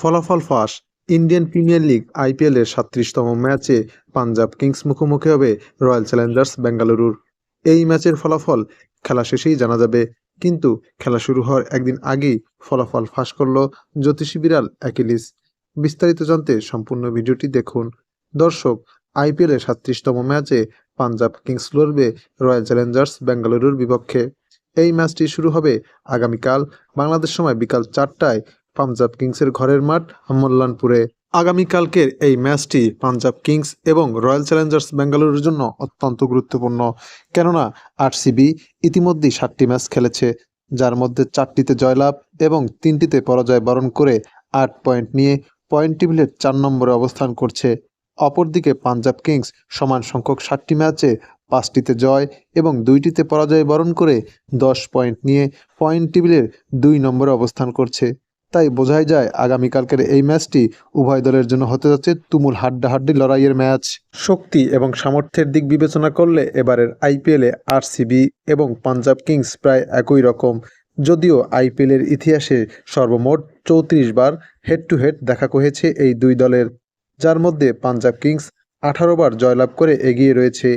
ফলাফল ফাঁস। Indian premier league আইপিএলের সাতত্রিশতম ম্যাচে পাঞ্জাব কিংস মুখোমুখি হবে রয়্যাল চ্যালেঞ্জার্স বেঙ্গালুরুর। এই ম্যাচের ফলাফল খেলা শেষেই জানা যাবে। কিন্তু খেলা শুরু হওয়ার একদিন আগেই ফলাফল ফাঁস করল জ্যোতিষী বিড়াল অ্যাকিলিস। বিস্তারিত জানতে সম্পূর্ণ ভিডিওটি দেখুন। দর্শক আইপিএলের সাতত্রিশতম ম্যাচে পাঞ্জাব কিংস লড়বে রয়্যাল চ্যালেঞ্জার্স বেঙ্গালুরুর বিপক্ষে। এই ম্যাচটি শুরু হবে আগামীকাল। বাংলাদেশ সময় বিকাল চারটায় পাঞ্জাব কিংসের ঘরের মাঠ মল্লানপুরে আগামীকালকের এই ম্যাচটি পাঞ্জাব কিংস এবং রয়্যাল চ্যালেঞ্জার্স বেঙ্গালুরুর জন্য অত্যন্ত গুরুত্বপূর্ণ। কেননা আরসিবি ইতিমধ্যেই সাতটি ম্যাচ খেলেছে, যার মধ্যে চারটিতে জয়লাভ এবং তিনটিতে পরাজয় বরণ করে আট পয়েন্ট নিয়ে পয়েন্ট টেবিলের চার নম্বরে অবস্থান করছে। অপরদিকে পাঞ্জাব কিংস সমান সংখ্যক ষাটটি ম্যাচে পাঁচটিতে জয় এবং দুইটিতে পরাজয় বরণ করে দশ পয়েন্ট নিয়ে পয়েন্ট টেবিলের দুই নম্বরে অবস্থান করছে। তাই বোঝাই যায় আগামীকালকের এই ম্যাচটি উভয় দলের জন্য হতে যাচ্ছে তুমুল হাড্ডাহাড্ডি লড়াইয়ের ম্যাচ। শক্তি এবং সামর্থ্যের দিক বিবেচনা করলে এবারের আইপিএলে আরসিবি এবং পাঞ্জাব কিংস প্রায় একই রকম। যদিও আইপিএলের ইতিহাসে সর্বমোট চৌত্রিশ বার হেড টু হেড দেখা হয়েছে এই দুই দলের, যার মধ্যে পাঞ্জাব কিংস আঠারো বার জয়লাভ করে এগিয়ে রয়েছে।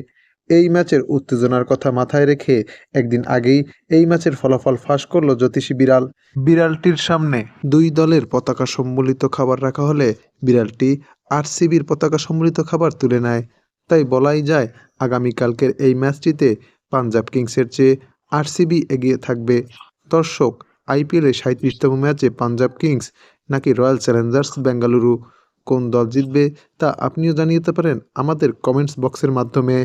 এই ম্যাচের উত্তেজনার কথা মাথায় রেখে একদিন আগেই এই ম্যাচের ফলাফল ফাঁস করল জ্যোতিষী বিড়াল। বিড়ালটির সামনে দুই দলের পতাকা সম্বলিত খাবার রাখা হলে বিড়ালটি আরসিবির পতাকা সম্বলিত খাবার তুলে নেয়। তাই বলাই যায়, আগামীকালকের এই ম্যাচটিতে পাঞ্জাব কিংসের চেয়ে আরসিবি এগিয়ে থাকবে। দর্শক, আইপিএলের সাঁত্রিশতম ম্যাচে পাঞ্জাব কিংস নাকি রয়্যাল চ্যালেঞ্জার্স বেঙ্গালুরু। কোন দল জিতবে তা আপনিও জানিয়ে দিতে পারেন আমাদের কমেন্টস বক্সের মাধ্যমে।